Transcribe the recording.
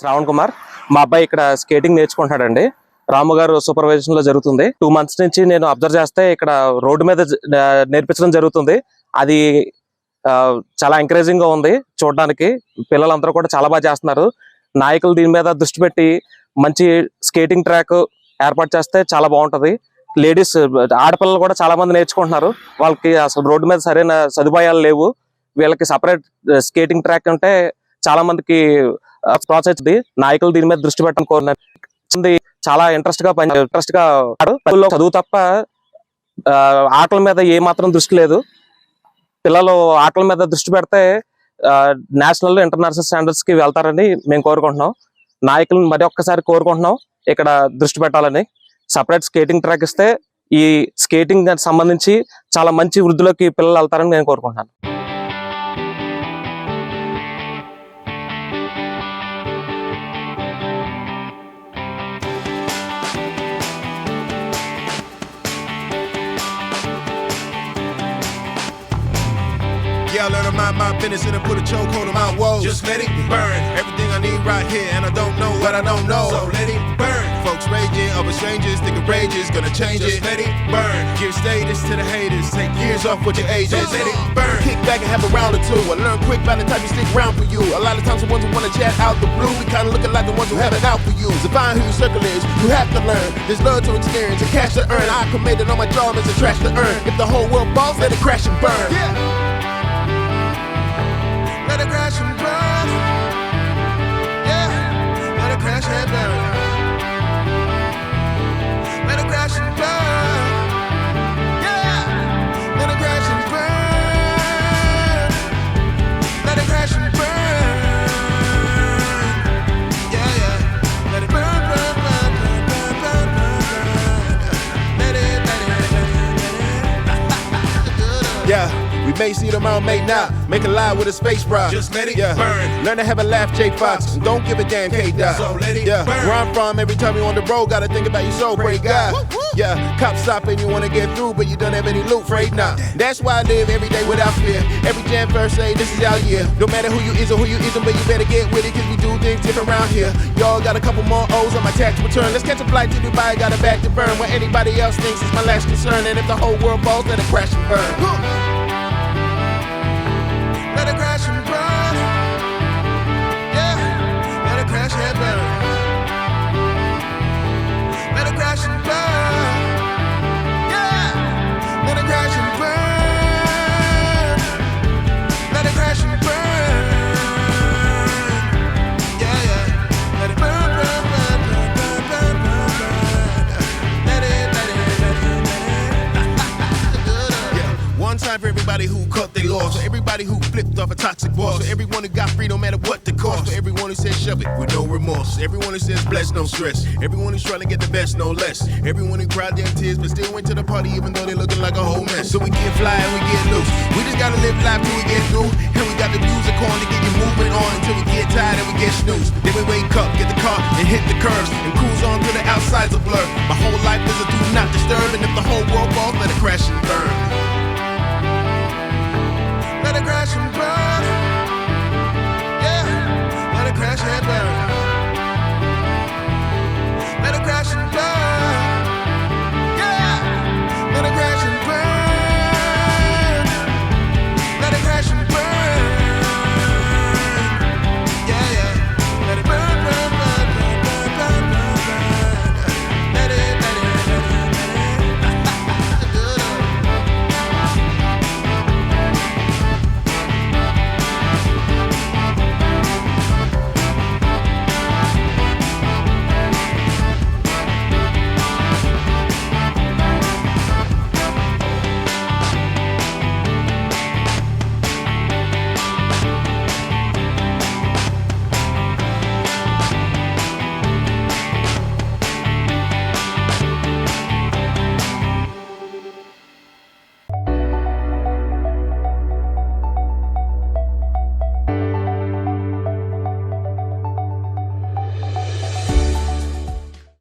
శ్రావణ్ కుమార్. మా అబ్బాయి ఇక్కడ స్కేటింగ్ నేర్చుకుంటున్నాడండి. రాము గారు సూపర్వైజేషన్లో జరుగుతుంది. టూ మంత్స్ నుంచి నేను అబ్జర్వ్ చేస్తే ఇక్కడ రోడ్డు మీద నేర్పించడం జరుగుతుంది. అది చాలా ఎంకరేజింగ్గా ఉంది చూడడానికి. పిల్లలందరూ కూడా చాలా బాగా చేస్తున్నారు. నాయకులు దీని మీద దృష్టి పెట్టి మంచి స్కేటింగ్ ట్రాక్ ఏర్పాటు చేస్తే చాలా బాగుంటది. లేడీస్ ఆడపిల్లలు కూడా చాలా మంది నేర్చుకుంటున్నారు. వాళ్ళకి అసలు రోడ్డు మీద సరైన సదుపాయాలు లేవు. వీళ్ళకి సపరేట్ స్కేటింగ్ ట్రాక్ ఉంటే చాలా మందికి ఆ, నాయకులు దీని మీద దృష్టి పెట్టడం కోరినారు చాలా ఇంట్రెస్ట్గా పని ఇంట్రెస్ట్గా చదువు తప్ప ఆటల మీద ఏ మాత్రం దృష్టి లేదు. పిల్లలు ఆటల మీద దృష్టి పెడితే నేషనల్ ఇంటర్నేషనల్ స్టాండర్డ్స్కి వెళ్తారని మేము కోరుకుంటున్నాం. నాయకులను మరి ఒక్కసారి కోరుకుంటున్నాం. ఇక్కడ దృష్టి పెట్టాలని. సపరేట్ స్కేటింగ్ ట్రాక్ ఇస్తే ఈ స్కేటింగ్ సంబంధించి చాలా మంచి వృద్ధిలోకి పిల్లలు వెళ్తారని నేను కోరుకుంటున్నాను I learn to mind my business and put a chokehold on my woes. Just let it burn. Everything I need right here, and I don't know what I don't know. So let it burn. Folks raging over strangers, thinking rage is gonna change it. Let it burn. Give status to the haters. Take years off what your age is. Let it burn. Kick back and have a round or two. I learn quick by the time you stick around for you. A lot of times the ones who wanna chat out the blue, we kinda looking like the ones who have it out for you. So find who your circle is. You have to learn. There's love to experience and cash to earn. I committed on my job as a trash to earn. If the whole world falls, let it crash and burn. Yeah. Yeah. We may see tomorrow, may not. Make a lie with a space bra. Just let it burn. Learn to have a laugh, J Fox. And don't give a damn, K Dot. So let it Yeah, burn. where I'm from, every time you on the road, gotta think about your soul, pray God. Yeah, cops stopping, you wanna get through, but you don't have any loot, afraid not. That's why I live every day without fear. Every jam first say, this is our year. No matter who you is or who you isn't, but you better get with it, cause we do things different around here. Y'all got a couple more O's on my tax return. Let's catch a flight to Dubai, got a back to burn. What anybody else thinks is my last concern. And if the whole world falls, let it crash and burn. Everybody who cut their loss, for everybody who flipped off a toxic boss, for everyone who got free no matter what the cost, for everyone who said shove it with no remorse, everyone who says bless no stress, everyone who's trying to get the best no less, everyone who cried their tears but still went to the party even though they looking like a whole mess. So we get fly and we get loose. We just gotta live life till we get through, and we got the music on to get your movement on until we get tired and we get snooze. Then we wake up, get the car and hit the curves and cruise on till the outside's a blur. My whole life is a do not disturb, and if the whole world falls, let it crash and burn.